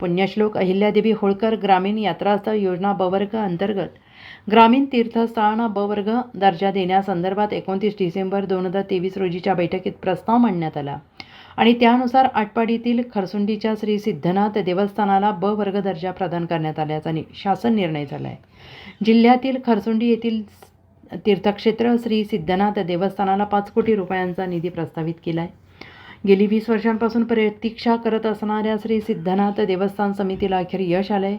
पुण्यश्लोक अहिल्यादेवी होळकर ग्रामीण यात्रास्थळ योजना ब वर्ग अंतर्गत. ग्रामीण तीर्थस्थळांना ब वर्ग दर्जा देण्यासंदर्भात एकोणतीस डिसेंबर दोन हजार तेवीस रोजीच्या बैठकीत प्रस्ताव मांडण्यात आला. आणि त्यानुसार आटपाडीतील खरसुंडीच्या श्री सिद्धनाथ देवस्थानाला ब वर्ग दर्जा प्रदान करण्यात आल्याचा नि शासन निर्णय झाला आहे जिल्ह्यातील खरसुंडी येथील तीर्थक्षेत्र श्री सिद्धनाथ देवस्थानाला पाच कोटी रुपयांचा निधी प्रस्तावित केला आहे गेली वीस वर्षांपासून प्रतीक्षा करत असणाऱ्या श्री सिद्धनाथ देवस्थान समितीला अखेर यश आलंय.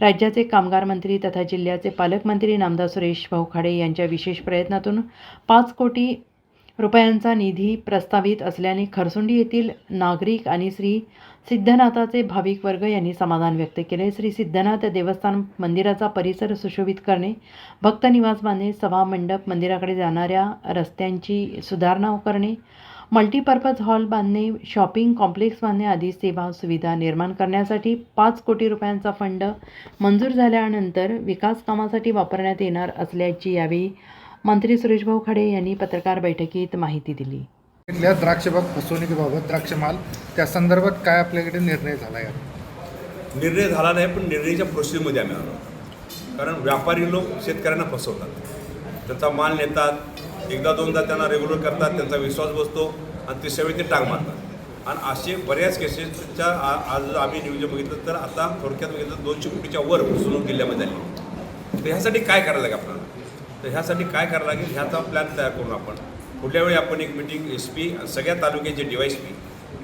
राज्याचे कामगार मंत्री तथा जिल्ह्याचे पालकमंत्री नामदार सुरेश भाऊ खाडे यांच्या विशेष प्रयत्नातून पाच कोटी रुपयांचा निधी प्रस्तावित असल्याने खरसुंडी येथील नागरिक आणि श्री सिद्धनाथाचे भाविक वर्ग यांनी समाधान व्यक्त केले श्री सिद्धनाथ देवस्थान मंदिराचा परिसर सुशोभित करणे भक्त निवास बांधणे सभा मंडप मंदिराकडे जाणाऱ्या रस्त्यांची सुधारणा करणे मल्टीपर्पज हॉल बांधणे शॉपिंग कॉम्प्लेक्स बांधणे आदी सेवा सुविधा निर्माण करण्यासाठी पाच कोटी रुपयांचा फंड मंजूर झाल्यानंतर विकास कामासाठी वापरण्यात येणार असल्याची यावेळी मंत्री सुरेशभाऊ खडे यांनी पत्रकार बैठकीत माहिती दिली. द्राक्षबाग फसवणुकीबाबत द्राक्षमाल त्या संदर्भात काय आपल्याकडे निर्णय झाला आहे निर्णय झाला नाही पण निर्णयाच्या प्रोसेसमध्ये आम्ही आलो. कारण व्यापारी लोक शेतकऱ्यांना फसवतात. त्यांचा माल नेतात एकदा दोनदा त्यांना रेग्युलर करतात त्यांचा विश्वास बसतो आणि तिसऱ्या ते टांग मारतात. आणि असे बऱ्याच केसेसच्या आज आम्ही न्यूज बघितलं तर आता थोडक्यात बघितलं दोनशे कोटीच्या वर फसवणूक जिल्ह्यामध्ये झाली. तर ह्यासाठी काय करायला लागेल आपल्याला? तर ह्यासाठी काय करायला लागेल? ह्याचा प्लॅन तयार करून आपण. पुढल्या वेळी आपण एक मिटिंग एस पी सगळ्या तालुक्याचे डी वाय एस पी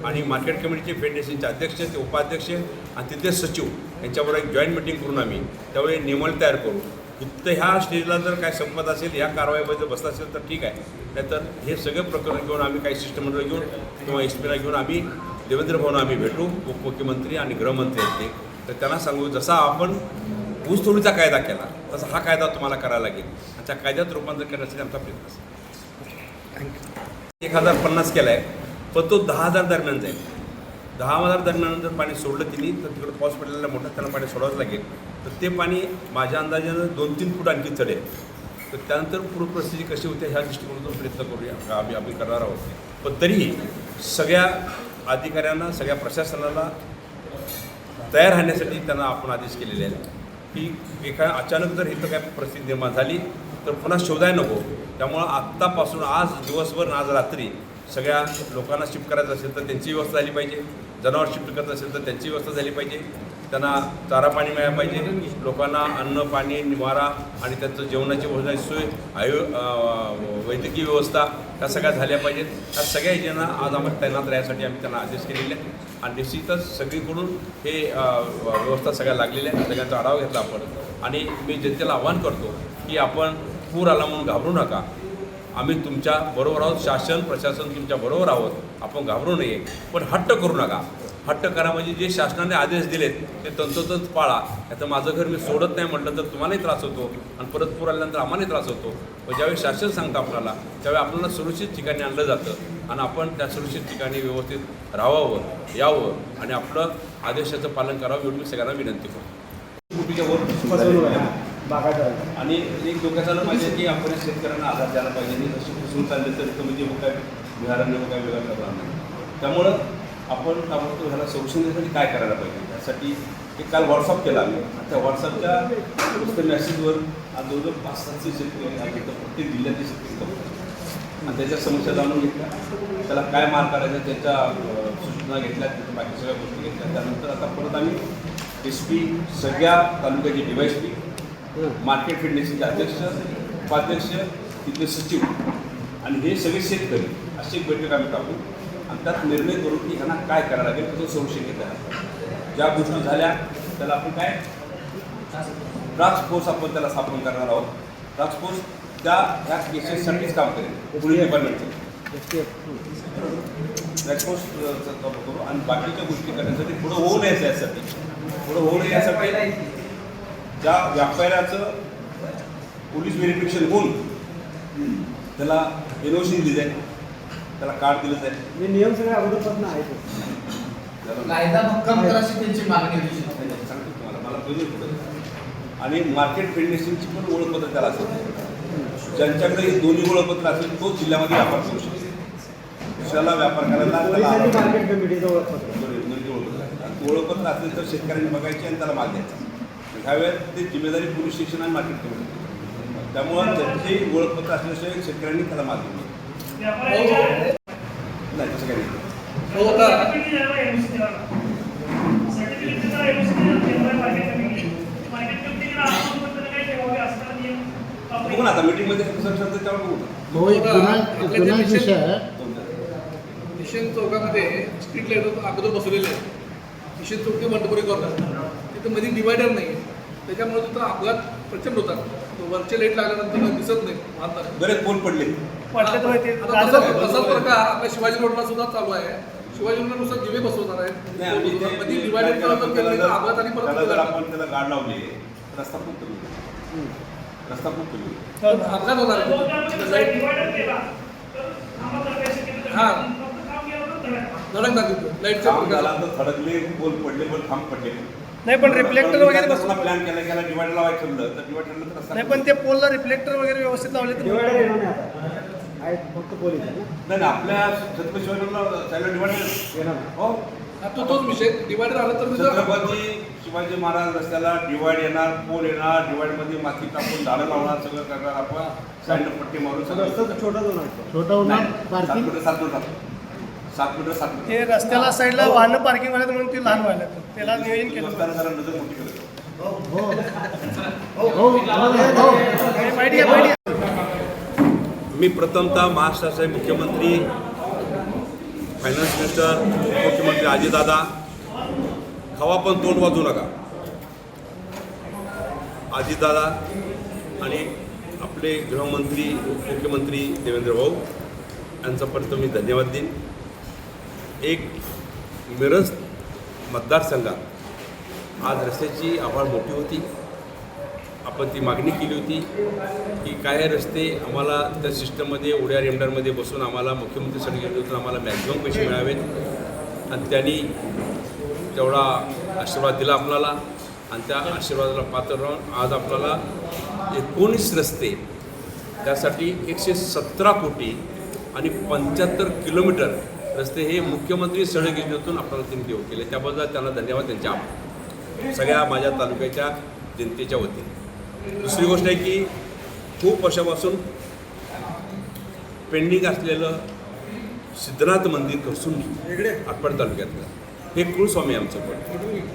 आणि मार्केट कमिटीचे फेडरेशनचे अध्यक्ष ते उपाध्यक्ष आणि तिथले सचिव यांच्याबरोबर एक जॉईंट मिटिंग करून आम्ही त्यावेळी निमल तयार करू. फक्त ह्या स्टेजला जर काय संपत असेल ह्या कारवाईमध्ये बसत असेल तर ठीक आहे. नाहीतर हे सगळं प्रकरण घेऊन आम्ही काही शिष्टमंडळ घेऊन किंवा एस पीला घेऊन आम्ही देवेंद्र भवन आम्ही भेटू उपमुख्यमंत्री आणि गृहमंत्री आहेत ते. तर त्यांना सांगू जसा आपण ऊसतोडीचा कायदा केला तसा हा कायदा तुम्हाला करायला लागेल. आणि त्या कायद्यात रूपांतर करण्यासाठी आमचा प्रयत्न असेल. एक हजार पन्नास केला आहे पण तो दहा हजार दरम्यान जाईल. दहा हजार दरम्यान जर पाणी सोडलं तिने तर तिकडं पाऊस पडलेला मोठा त्यांना पाणी सोडावंच लागेल. तर ते पाणी माझ्या अंदाजानं दोन तीन फूट आणखी चढेल तर त्यानंतर पूर परिस्थिती कशी होते ह्या दृष्टिकोनातून प्रयत्न करूया. आम्ही आम्ही करणार आहोत. पण तरीही सगळ्या अधिकाऱ्यांना सगळ्या प्रशासनाला तयार राहण्यासाठी त्यांना आपण आदेश केलेले आहेत. की एका अचानक जर इथं काय परिस्थिती निर्माण झाली तर पुन्हा शोधाय नको. त्यामुळं आत्तापासून आज दिवसभर आज रात्री सगळ्या लोकांना शिफ्ट करायचं असेल तर त्यांची व्यवस्था झाली पाहिजे. जनावर शिफ्ट करत असेल तर त्यांची व्यवस्था झाली पाहिजे. त्यांना चारा पाणी मिळायला पाहिजे. लोकांना अन्न पाणी निवारा आणि त्यांचं जेवणाची भोजनाची सोय आयु वैद्यकीय व्यवस्था ह्या सगळ्या झाल्या पाहिजेत. ह्या सगळ्या योजना आज आम्हाला तैनात राहण्यासाठी आम्ही त्यांना आदेश केलेले आहेत. आणि निश्चितच सगळीकडून हे व्यवस्था सगळ्या लागलेल्या आहेत. सगळ्यांचा आढावा घेतला आपण. आणि मी जनतेला आवाहन करतो की आपण पूर आला म्हणून घाबरू नका. आम्ही तुमच्या बरोबर आहोत. शासन प्रशासन तुमच्या बरोबर आहोत. आपण घाबरू नये. पण हट्ट करू नका. हट्ट करा म्हणजे जे शासनाने आदेश दिलेत ते तंतोतंत पाळा. याचं माझं घर मी सोडत नाही म्हटलं तर तुम्हालाही त्रास होतो आणि परत पूर आल्यानंतर आम्हालाही त्रास होतो. पण ज्यावेळी शासन सांगतं आपल्याला त्यावेळी आपल्याला सुरक्षित ठिकाणी आणलं जातं. आणि आपण त्या सुरक्षित ठिकाणी व्यवस्थित राहावं यावं आणि आपलं आदेशाचं पालन करावं एवढी मी सगळ्यांना विनंती करतो. कोटीच्या आणि एक डोक्यात आलं पाहिजे की आपण शेतकऱ्यांना आधार द्यायला पाहिजे. आणि जशी फसवून चालले तर कमी जे मग काय बिहारांना काय वेगळा करणार नाही. त्यामुळं आपण ताबडतोब ह्याला संरक्षण देण्यासाठी काय करायला पाहिजे? त्यासाठी एक काल व्हॉट्सअप केला आम्ही. आणि त्या व्हॉट्सअपच्या नुसतं मेसेजवर आज जवळजवळ पाच सातशे शेतकरी आहेत प्रत्येक जिल्ह्यातले शेतकरी आणि त्याच्या समस्या जाणून घेतल्या. त्याला काय मार करायचा त्याच्या सूचना घेतल्या त्याच्या बाकी सगळ्या गोष्टी घेतल्या. त्यानंतर आता परत आम्ही एस पी सगळ्या तालुक्याचे डिवायस पी मार्केट फेडरेशनचे अध्यक्ष उपाध्यक्ष तिथले सचिव आणि हे सगळे शेतकरी अशी एक बैठक आम्ही टाकू आणि त्यात निर्णय करू की ह्यांना काय करायला लागेल त्याचं संशय घेतला ज्या गोष्टी झाल्या त्याला आपण काय टास्क फोर्स आपण त्याला स्थापन करणार आहोत टास्क फोर्स त्या ह्या केसेससाठीच काम करेल पोलीस डिपार्टमेंटचं टास्क फोर्स काम करू आणि बाकीच्या गोष्टी करण्यासाठी पुढं होऊ नये यासाठी पुढं होऊ नये यासाठी ज्या व्यापाऱ्याचं पोलीस व्हेरिफिकेशन होऊन त्याला एन ओ सी दिली जाईल. त्याला कार्ड दिलं जाईल. हे नियम सगळे अगोदरपासून आहेत. कायदा भक्कम करा अशी त्यांची मागणी होती सांगतो तुम्हाला मला कळलं आणि मार्केट फेडरेशनची पण ओळखपत्र त्याला असेल. ज्यांच्याकडे हे दोन्ही ओळखपत्र असेल तो जिल्ह्यामध्ये व्यापार करू शकतो. दुसऱ्याला व्यापार करायला त्याला. मार्केट कमिटीचं ओळखपत्र. दोन्ही- दोन्ही ओळखपत्र आहे. आणि ओळखपत्र असले तर शेतकऱ्यांनी बघायचे आणि त्याला माल द्यायचा. ह्यावेळेस ते जिम्मेदारी पोलीस स्टेशन आणि मार्केट कमिटी त्यामुळं त्यांची ओळखपत्र असल्याशिवाय शेतकऱ्यांनी त्याला नये. नाही तसं काही हो बघू ना आता मीटिंगमध्ये कसं ठरतं त्यावर बघू ना. तो एक जुना जुना विषय आहे. मिशन चौकामध्ये स्ट्रीट लाइट अगोदर बसवलेले आहे मिशन चौक ते मंडपुरी कॉर्नर तिथं मध्ये डिवायडर नाही आहे त्याच्यामुळे तिथं अपघात प्रचंड होतात. तो वरचे लाइट लागल्यानंतर दिसत नाही. बरेच पोल पडले. तसाच प्रकार आपल्या शिवाजी रोडला सुद्धा चालू आहे. शिवाजी रोडला दिवे बसवणार ते- मध्ये डिवायडर केलं तर अपघात आणि परत. आपण त्याला गाड लावली रस्ता खूप कमी रस्ता खूप कमी पण अपघात होणार आहे. लाइट हा. धडक दाखवतो. थडकले पोल पडले पण खांब पडले. नाही पण रिफ्लेक्टर वगैरे बसवून प्लॅन केला गेला डिवाइडर लावायचं ठरलं तर डिवाइडरला तर रस्ता नाही पण ते पोलला रिफ्लेक्टर वगैरे व्यवस्थित लावले तर डिवायडर येणार नाही आता. आहेत फक्त पोलीस आहे ना. नाही नाही, आपल्या छत्रपती शिवाजीला त्याला डिवाइडर येणार. नाही. हो. हा, तो तोच विषय. डिवायडर आलं तर तिथं छत्रपती शिवाजी महाराज रस्त्याला डिवाइड येणार पोल येणार डिवाइडमध्ये माती टाकून झाडं लावणार सगळं करणार आपण पट्टी मारून सगळं रस्ता छोटाच होणार छोटा होणार नाही, सात पार्किंग मीटर सात मीटर सात मीटर सात मीटर. ते रस्त्याला साईडला वाहनं पार्किंग व्हायला म्हणून ते लहान व्हायला. त्याला नियोजन केलं. रस्त्याला जरा नजर मोठी केलं. हो हो. हो हो माहिती आहे माहिती आहे. मी प्रथमतः महाराष्ट्राचे मुख्यमंत्री फायनान्स मिनिस्टर मुख्यमंत्री अजितदादा खवा पण तोंड वाजू नका. अजितदादा आणि आपले गृहमंत्री मुख्यमंत्री देवेंद्र भाऊ यांचा पण मी धन्यवाद देईन. एक मिरज मतदारसंघात. आज रस्त्याची आव्हान मोठी होती. आपण ती मागणी केली होती की काय रस्ते आम्हाला त्या सिस्टममध्ये उड्या रेमडारमध्ये बसून आम्हाला मुख्यमंत्री होते आम्हाला मॅक्झिमम पैसे मिळावेत. आणि त्यांनी तेवढा आशीर्वाद दिला आपल्याला आणि त्या आशीर्वादाला पात्र राहून आज आपल्याला एकोणीस रस्ते त्यासाठी एकशे सतरा कोटी आणि पंच्याहत्तर किलोमीटर रस्ते हे मुख्यमंत्री सडक योजनेतून आपल्याला त्यांनी देऊ केले. त्याबद्दल त्यांना धन्यवाद त्यांचे आभार. सगळ्या माझ्या तालुक्याच्या जनतेच्या वतीने. दुसरी गोष्ट आहे की खूप वर्षापासून पेंडिंग असलेलं सिद्धनाथ मंदिर कसून आटपाड तालुक्यातलं. हे कुळस्वामी आमचं पण.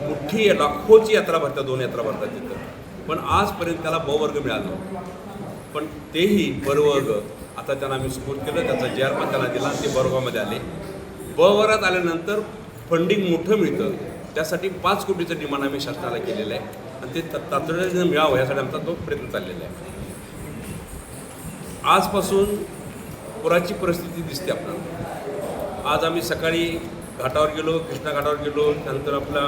मोठी लाखोची यात्रा भरतात दोन यात्रा भरतात तिथं. पण आजपर्यंत त्याला ब वर्ग मिळाला. पण तेही ब वर्ग आता त्यांना आम्ही सपोर्ट केलं त्याचा जे आर पण त्यांना दिला ते ब वर्गामध्ये आले. ब वरात आल्यानंतर फंडिंग मोठं मिळतं. त्यासाठी पाच कोटीचं डिमांड आम्ही शासनाला केलेलं आहे. आणि ते तातडीनं मिळावं यासाठी आमचा तो प्रयत्न चाललेला आहे. आजपासून पुराची परिस्थिती दिसते आपल्याला. आज आम्ही सकाळी घाटावर गेलो कृष्णा घाटावर गेलो नंतर आपला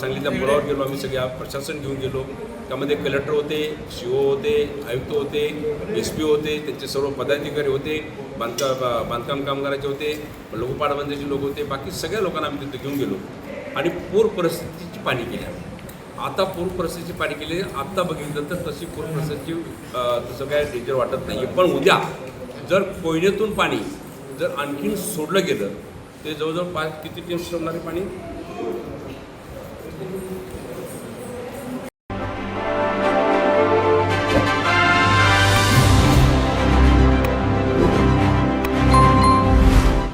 सांगलीच्या पुलावर गेलो आम्ही सगळ्या प्रशासन घेऊन गेलो. त्यामध्ये कलेक्टर होते सी ओ होते आयुक्त होते एस पी होते त्यांचे सर्व पदाधिकारी होते बांधका बांधकाम कामगाराचे होते लघुपाटबंदीचे लोक होते बाकी सगळ्या लोकांना आम्ही तिथे घेऊन गेलो. आणि पूर परिस्थितीची पाणी केली आम्ही. आता पूर परिस्थितीची पाणी केली आत्ता बघितलं तर तशी पूर परिस्थितीची तसं काय डेंजर वाटत नाही पण उद्या जर कोयनेतून पाणी जर आणखीन सोडलं गेलं ते जवळजवळ पाच किती टीम सोडणार आहे पाणी